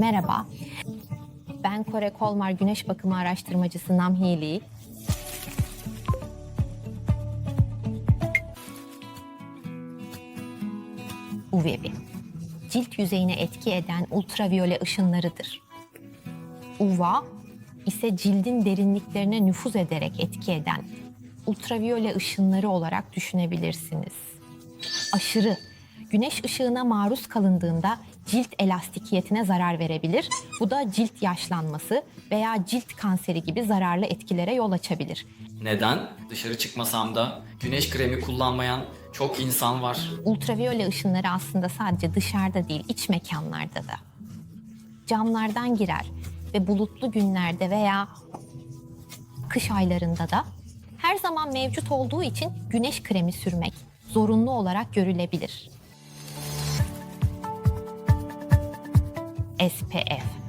Merhaba. Ben Kore Kolmar Güneş Bakımı Araştırmacısı Namhee Lee. UVB. Cilt yüzeyine etki eden ultraviyole ışınlarıdır. UVA ise cildin derinliklerine nüfuz ederek etki eden ultraviyole ışınları olarak düşünebilirsiniz. Aşırı güneş ışığına maruz kalındığında cilt elastikiyetine zarar verebilir. Bu da cilt yaşlanması veya cilt kanseri gibi zararlı etkilere yol açabilir. Neden? Dışarı çıkmasam da güneş kremi kullanmayan çok insan var. Ultraviyole ışınları aslında sadece dışarıda değil, iç mekanlarda da. Camlardan girer ve bulutlu günlerde veya kış aylarında da her zaman mevcut olduğu için güneş kremi sürmek zorunlu olarak görülebilir. SPF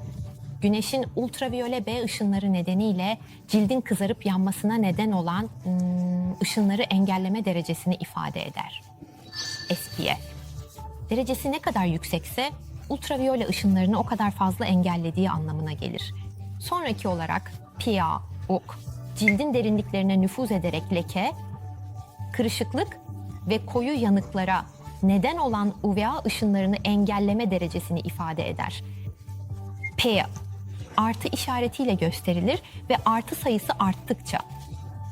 Güneşin ultraviyole B ışınları nedeniyle cildin kızarıp yanmasına neden olan hmm, ışınları engelleme derecesini ifade eder. SPF. Derecesi ne kadar yüksekse ultraviyole ışınlarını o kadar fazla engellediği anlamına gelir. Sonraki olarak PA, UK, cildin derinliklerine nüfuz ederek leke, kırışıklık ve koyu yanıklara neden olan UVA ışınlarını engelleme derecesini ifade eder. P artı işaretiyle gösterilir ve artı sayısı arttıkça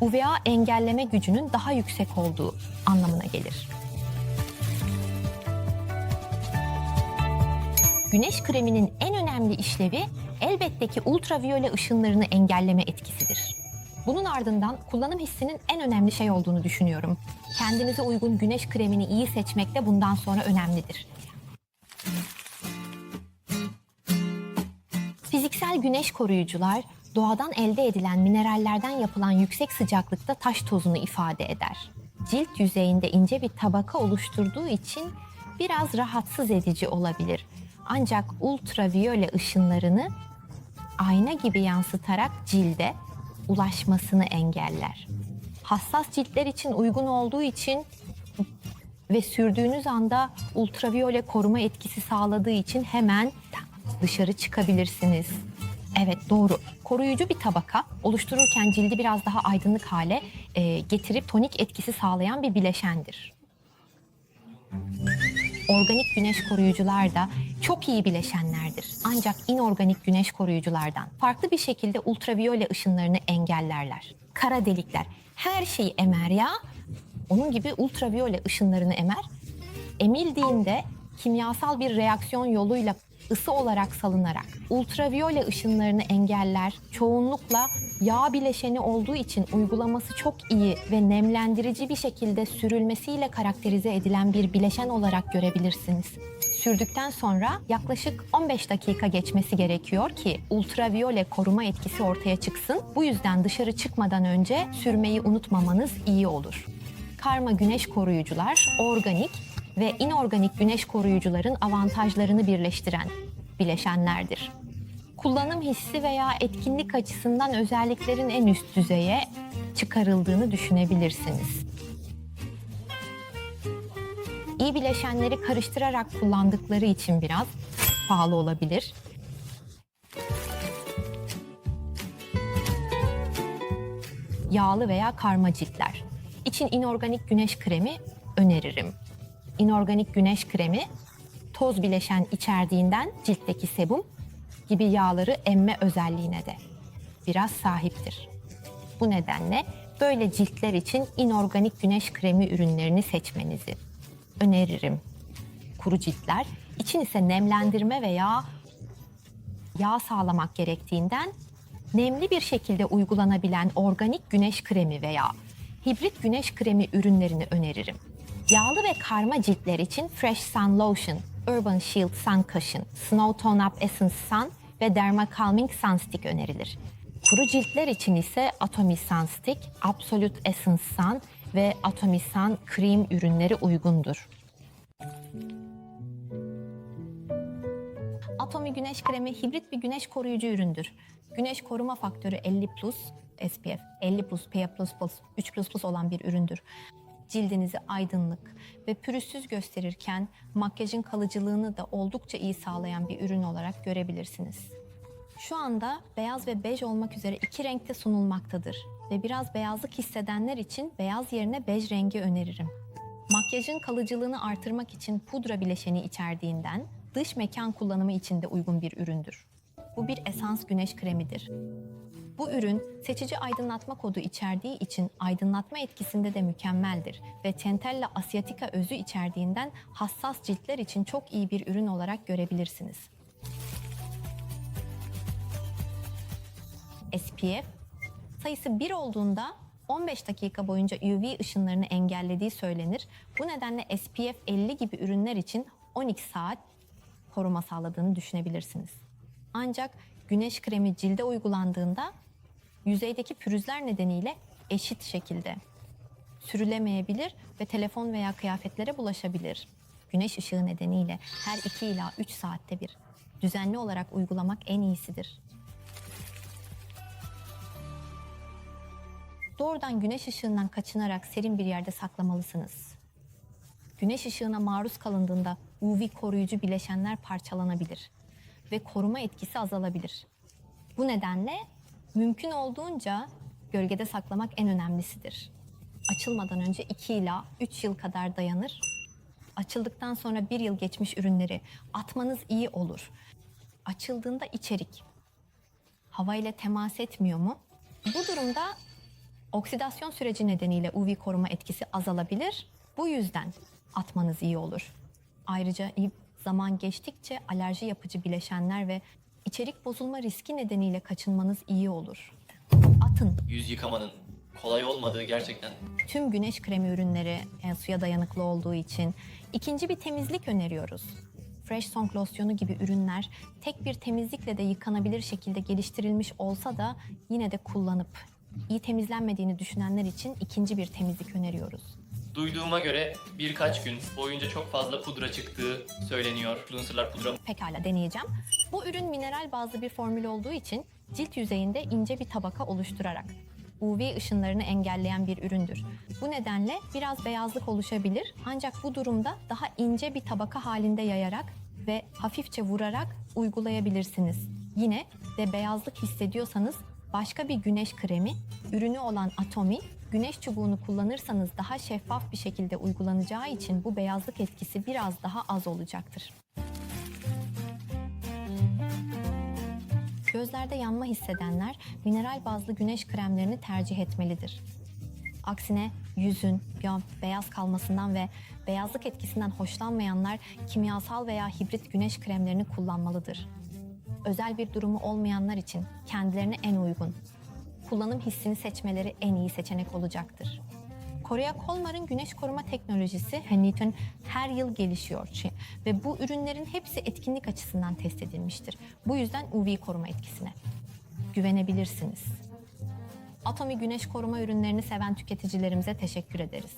UVA engelleme gücünün daha yüksek olduğu anlamına gelir. Güneş kreminin en önemli işlevi elbette ki ultraviyole ışınlarını engelleme etkisidir. Bunun ardından kullanım hissinin en önemli şey olduğunu düşünüyorum. Kendinize uygun güneş kremini iyi seçmek de bundan sonra önemlidir. Güneş koruyucular doğadan elde edilen minerallerden yapılan yüksek sıcaklıkta taş tozunu ifade eder. Cilt yüzeyinde ince bir tabaka oluşturduğu için biraz rahatsız edici olabilir. Ancak ultraviyole ışınlarını ayna gibi yansıtarak cilde ulaşmasını engeller. Hassas ciltler için uygun olduğu için ve sürdüğünüz anda ultraviyole koruma etkisi sağladığı için hemen dışarı çıkabilirsiniz. Evet doğru. Koruyucu bir tabaka oluştururken cildi biraz daha aydınlık hale e, getirip tonik etkisi sağlayan bir bileşendir. Organik güneş koruyucular da çok iyi bileşenlerdir. Ancak inorganik güneş koruyuculardan farklı bir şekilde ultraviyole ışınlarını engellerler. Kara delikler her şeyi emer ya. Onun gibi ultraviyole ışınlarını emer. Emildiğinde kimyasal bir reaksiyon yoluyla ısı olarak salınarak ultraviyole ışınlarını engeller. Çoğunlukla yağ bileşeni olduğu için uygulaması çok iyi ve nemlendirici bir şekilde sürülmesiyle karakterize edilen bir bileşen olarak görebilirsiniz. Sürdükten sonra yaklaşık 15 dakika geçmesi gerekiyor ki ultraviyole koruma etkisi ortaya çıksın. Bu yüzden dışarı çıkmadan önce sürmeyi unutmamanız iyi olur. Karma güneş koruyucular organik ve inorganik güneş koruyucuların avantajlarını birleştiren bileşenlerdir. Kullanım hissi veya etkinlik açısından özelliklerin en üst düzeye çıkarıldığını düşünebilirsiniz. İyi bileşenleri karıştırarak kullandıkları için biraz pahalı olabilir. Yağlı veya karma ciltler için inorganik güneş kremi öneririm. İnorganik güneş kremi toz bileşen içerdiğinden ciltteki sebum gibi yağları emme özelliğine de biraz sahiptir. Bu nedenle böyle ciltler için inorganik güneş kremi ürünlerini seçmenizi öneririm. Kuru ciltler için ise nemlendirme veya yağ sağlamak gerektiğinden nemli bir şekilde uygulanabilen organik güneş kremi veya hibrit güneş kremi ürünlerini öneririm. Yağlı ve karma ciltler için Fresh Sun Lotion, Urban Shield Sun Cushion, Snow Tone Up Essence Sun ve Derma Calming Sun Stick önerilir. Kuru ciltler için ise Atomy Sun Stick, Absolute Essence Sun ve Atomy Sun Cream ürünleri uygundur. Atomy Güneş Kremi hibrit bir güneş koruyucu üründür. Güneş koruma faktörü 50 plus SPF, 50 plus, PA++, 3++ olan bir üründür. Cildinizi aydınlık ve pürüzsüz gösterirken makyajın kalıcılığını da oldukça iyi sağlayan bir ürün olarak görebilirsiniz. Şu anda beyaz ve bej olmak üzere iki renkte sunulmaktadır ve biraz beyazlık hissedenler için beyaz yerine bej rengi öneririm. Makyajın kalıcılığını artırmak için pudra bileşeni içerdiğinden dış mekan kullanımı için de uygun bir üründür. Bu bir esans güneş kremidir. Bu ürün seçici aydınlatma kodu içerdiği için aydınlatma etkisinde de mükemmeldir ve Centella asiatica özü içerdiğinden hassas ciltler için çok iyi bir ürün olarak görebilirsiniz. SPF sayısı 1 olduğunda 15 dakika boyunca UV ışınlarını engellediği söylenir. Bu nedenle SPF 50 gibi ürünler için 12 saat koruma sağladığını düşünebilirsiniz. Ancak güneş kremi cilde uygulandığında yüzeydeki pürüzler nedeniyle eşit şekilde sürülemeyebilir ve telefon veya kıyafetlere bulaşabilir. Güneş ışığı nedeniyle her 2 ila 3 saatte bir düzenli olarak uygulamak en iyisidir. Doğrudan güneş ışığından kaçınarak serin bir yerde saklamalısınız. Güneş ışığına maruz kalındığında UV koruyucu bileşenler parçalanabilir ve koruma etkisi azalabilir. Bu nedenle mümkün olduğunca gölgede saklamak en önemlisidir. Açılmadan önce 2 ila 3 yıl kadar dayanır. Açıldıktan sonra 1 yıl geçmiş ürünleri atmanız iyi olur. Açıldığında içerik hava ile temas etmiyor mu? Bu durumda oksidasyon süreci nedeniyle UV koruma etkisi azalabilir. Bu yüzden atmanız iyi olur. Ayrıca zaman geçtikçe alerji yapıcı bileşenler ve içerik bozulma riski nedeniyle kaçınmanız iyi olur. Atın. yüz yıkamanın kolay olmadığı gerçekten Tüm güneş kremi ürünleri e, suya dayanıklı olduğu için ikinci bir temizlik öneriyoruz. Fresh Song losyonu gibi ürünler tek bir temizlikle de yıkanabilir şekilde geliştirilmiş olsa da yine de kullanıp iyi temizlenmediğini düşünenler için ikinci bir temizlik öneriyoruz. Duyduğuma göre birkaç gün boyunca çok fazla pudra çıktığı söyleniyor. Influencerlar pudra Pekala deneyeceğim. Bu ürün mineral bazlı bir formül olduğu için cilt yüzeyinde ince bir tabaka oluşturarak UV ışınlarını engelleyen bir üründür. Bu nedenle biraz beyazlık oluşabilir ancak bu durumda daha ince bir tabaka halinde yayarak ve hafifçe vurarak uygulayabilirsiniz. Yine de beyazlık hissediyorsanız başka bir güneş kremi, ürünü olan Atomi, güneş çubuğunu kullanırsanız daha şeffaf bir şekilde uygulanacağı için bu beyazlık etkisi biraz daha az olacaktır. Gözlerde yanma hissedenler mineral bazlı güneş kremlerini tercih etmelidir. Aksine yüzün ya beyaz kalmasından ve beyazlık etkisinden hoşlanmayanlar kimyasal veya hibrit güneş kremlerini kullanmalıdır. Özel bir durumu olmayanlar için kendilerine en uygun, kullanım hissini seçmeleri en iyi seçenek olacaktır. Korea Kolmar'ın güneş koruma teknolojisi Newton her yıl gelişiyor ve bu ürünlerin hepsi etkinlik açısından test edilmiştir. Bu yüzden UV koruma etkisine güvenebilirsiniz. Atomi güneş koruma ürünlerini seven tüketicilerimize teşekkür ederiz.